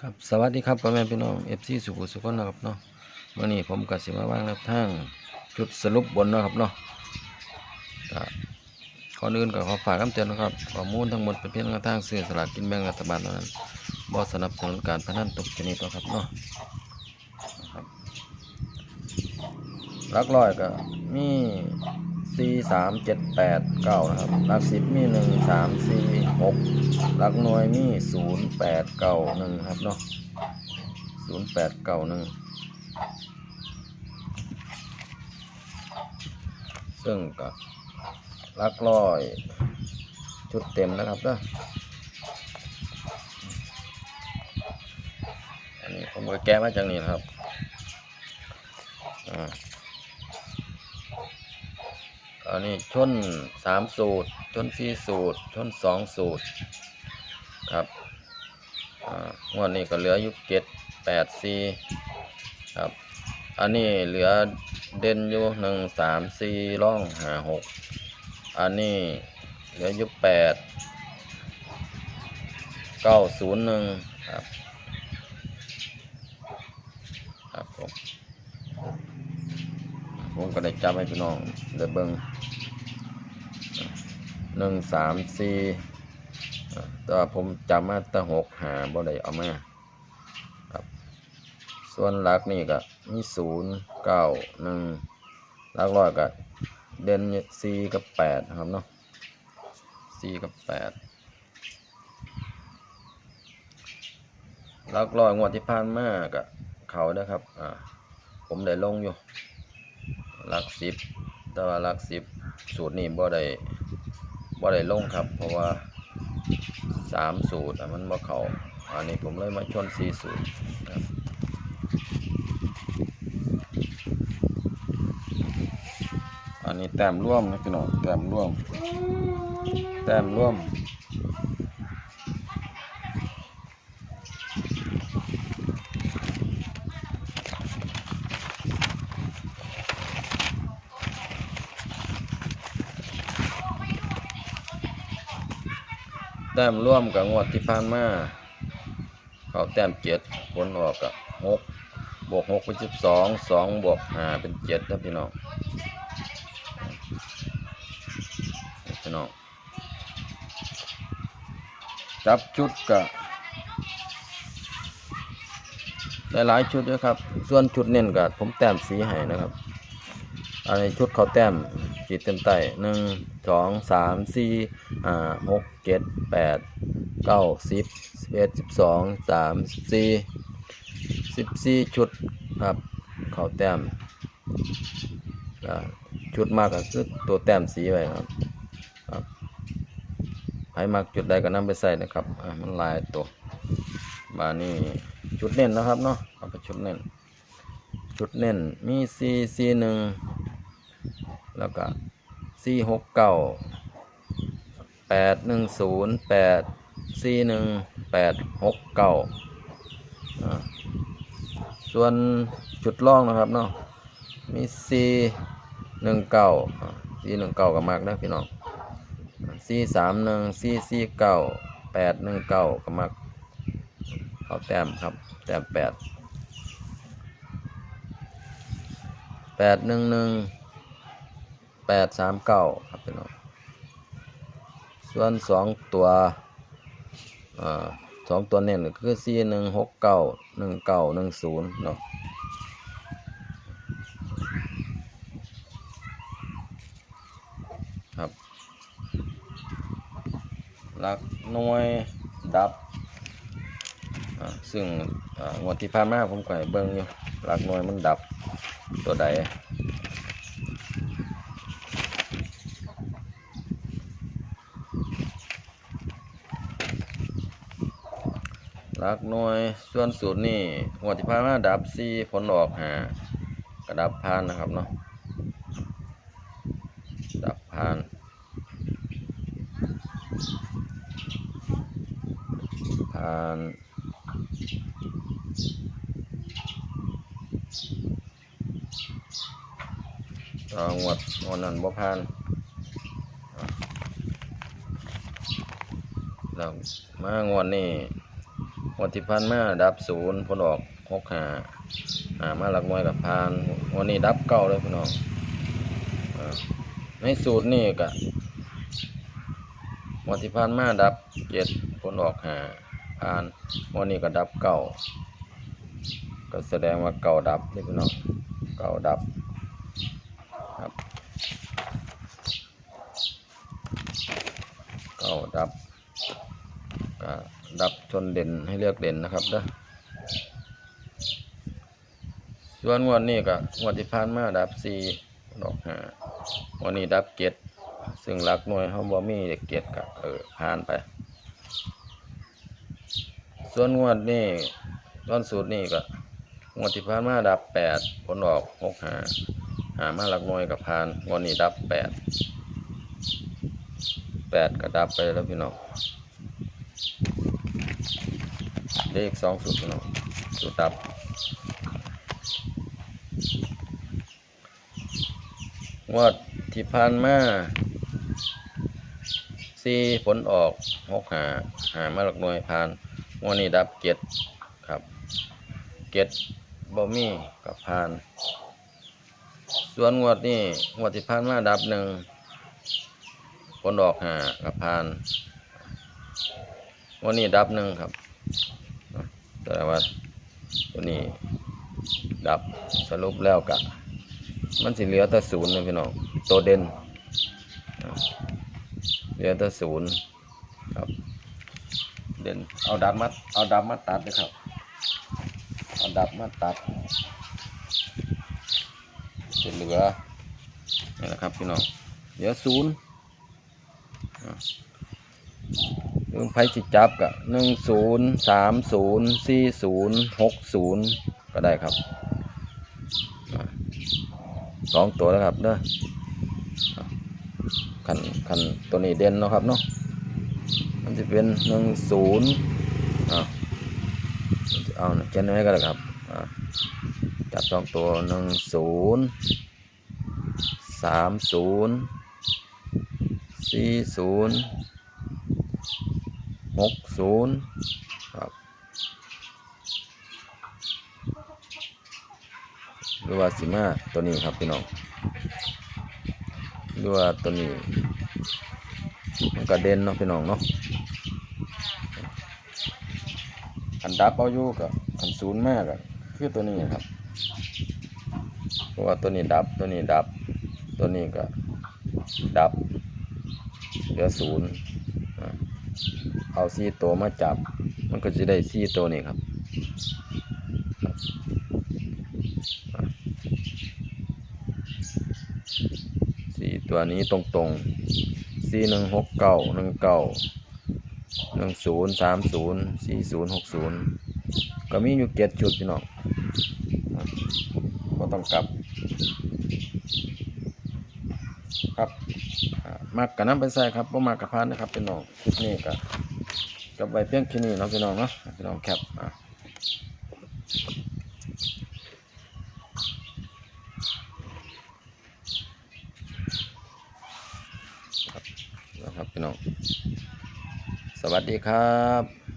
ครับสวัสดีครับพ่อแม่พี่น้องเอฟซีสุขุสุขนะครับเนาะวันนี้ผมกับสิมาว่างแนวทางชุดสรุปบนนะครับเนาะก็ก่อนอื่นก็ขอฝากคำเตือนนะครับข้อมูลทั้งหมดเป็นเพียงแนวทางซื้อสลากกินแบ่งรัฐบาลเท่านั้นบ่สนับสนุนการพนันทุกชนิดนะครับเนาะนะครับหลักร้อยก็มี สี่สามเจ็ดแปดเก้านะครับหลักสิบมีหนึ่งสามสี่หกหลักหน่วยมีศูนย์แปดเก้าหนึ่งครับเนาะศูนย์แปดเก้าหนึ่งซึ่งกับหลักร้อย ชุดเต็มนะครับเนาะอันนี้ผมก็แก้มาจากนี้นะครับอ่า อันนี้ชนสามสูตร ชนสี่สูตร ชนสองสูตร ครับงวดนี้ก็เหลืออยู่เจ็ดแปดสี่ครับ อันนี้เหลือเด่นอยู่หนึ่งสามสี่ร่องหาหกอันนี้เหลืออยู่แปดเก้าศูนย์หนึ่งครับครับผม ผมก็ได้จำให้พี่น้องเดเบิงหนึ่งสามสี่แต่ว่าผมจำมาตั้งหกหาบ่ได้เอามาครับ ส่วนหลักนี่ก็มีศูนย์เก้าหนึ่งหลักร้อยก็เด่นสี่กับแปดนะครับเนาะสี่กับแปดลักร้อยงวดที่ผ่านมาก็เขาเด้อครับ อ่า ผมได้ลงอยู่ หลักสิบแต่ว่าหลักสิบสูตรนี้บ่ได้บ่ได้ลงครับ เพราะว่าสามสูตรอะมันบ่เขาอันนี้ผมเลยมาชนสี่สูตรครับอันนี้แต้มร่วมนะพี่น้องแต้มร่วม แต้มร่วม ต้มร่วมกับงวดที่ผ่านมาเขาแต้มเจ็ดผลออกกับหกบวกหกเป็นสิบสองสองบวกห้าเป็นเจ็ดนะพี่น้องพี่น้องจับชุดกับหลายชุดด้วยครับ ส่วนชุดเน้นกับผมแต้มสีให้นะครับอันนี้ชุดเขาแต้มขีดเต็มใต้หนึ่ง สองสามสี่ห้าหกเจ็ดแปดเก้าสิบสิบเอ็ดสิบสองสามสิบสี่สิบสี่ชุดครับเข่าแต้มชุดมากก็คือตัวแต้มสีไว้ครับครับให้มากจุดใดก็นำไปใส่นะครับมันลายตัวมานี่ชุดเน้นนะครับเนาะเอาไปชุดเน้นชุดเน้นมีซีซีหนึ่งแล้วก็ ซีหกเก้าแปดหนึ่งศูนย์แปดซีหนึ่งแปดหกเก้าส่วนจุดล่องนะครับเนาะมีซีหนึ่งเก้าซีหนึ่งเก้ากับมากนะพี่น้องซีสามหนึ่งซีซีเก้าแปดหนึ่งเก้ากับมากเอาแต้มครับ แต้มแปดแปดหนึ่งหนึ่ง แปดสามเก้าครับพี่น้องส่วนสองตัวสองตัวเน้นก็คือสี่หนึ่งหกเก้าหนึ่งเก้าหนึ่งศูนย์เนาะครับหลักหน่วยดับ ซึ่งงวดที่ผ่านมาผมก็ให้เบิ่งอยู่หลักหน่วยมันดับตัวใด ลักหน่วย ส่วนสูตรนี่หัวที่พานมาดับซีผลออกหากระดับพานนะครับเนาะดับพานพานก็งวดงวดนั้นบ่พานแล้วมางวดนี้ วันที่พันมาดับศูนย์ผลออกหกหาอ่ามาหลักหน่วยกับพานวันนี้ดับเก้าเลยพี่น้องในสูตรนี่ก็วันที่พันมาดับเจ็ดผลออกหาพานวันนี้ก็ดับเก้าก็แสดงว่าเก่าดับนี่พี่น้องเก่าดับครับเก่าดับก็ ดับชนเด่นให้เลือกเด่นนะครับเด้อส่วนงวดนี้ก็งวดที่ผ่านมาดับสี่ดอกห้าวันนี้ดับเจ็ดซึ่งหลักหน่วยเขาบ่มีเกเจ็ดก็เออผ่านไป ส่วนงวดนี้ตอนสูตรนี้ก็งวดที่ผ่านมาดับแปดผลออกหกหาหามาหลักหน่วยกับผ่านงวดนี้ดับแปดแปดก็ดับไปแล้วพี่น้อง เลขสองสุดเนาะสุดดับงวดที่ผ่านมาสี่ผลออกหกหาหามาหลักหน่วยผ่านงวดนี้ดับเจ็ดครับเจ็ดบ่มีกับผ่าน ส่วนงวดนี้งวดที่ผ่านมาดับหนึ่งผลออกหากับผ่านวันนี้ดับหนึ่งครับ แต่ว่าตัวนี้ดับสรุปแล้วกะ มันสิเหลือแต่ศูนย์นะพี่น้องตัวเด่นเหลือแต่ศูนย์ครับ เด่นเอาดับมาเอาดับมาตัดเลยครับเอาดับมาตัดจะเหลือนี่แหละครับพี่น้องเหลือศูนย์ ไพ่สิจับกับหนึ่งศูนย์สามศูนย์สี่ศูนย์หกศูนย์ก็ได้ครับสองตัวแล้วครับเด้ออ่าคันคันตัวนี้เด่นเนาะครับเนาะมันจะเป็นหนึ่งศูนย์อ่าเอาเขียนไว้ก็ได้ครับจับสองตัวหนึ่งศูนย์สามศูนย์สี่ศูนย์ หกศูนย์ครับหรือว่าสิมาตัวนี้ครับพี่น้องหรือว่าตัวนี้มันกระเด็นเนาะพี่น้องเนาะอันดับเอาอยู่กับอันศูนย์มากอะคือตัวนี้ครับ เพราะว่าตัวนี้ดับตัวนี้ดับ ตัวนี้ก็ดับเหลือศูนย์ เอาซี่ตัวมาจับ มันก็จะได้ซี่ตัวนี้ครับ สี่ตัวนี้ตรงๆสี่หนึ่งหกเก้าหนึ่งเก้าหนึ่งศูนย์สามศูนย์สี่ศูนย์หกศูนย์ก็มีอยู่เจ็ดชุดพี่น้องก็ต้องกลับ ครับมากกับน้ำไปใส่ครับบ่มากกับพานนะครับพี่น้องคลิปนี้ก็กับใบเพียงแค่นี้เนาะพี่น้องเนาะพี่น้องแคปอะครับนะครับพี่น้อง สวัสดีครับ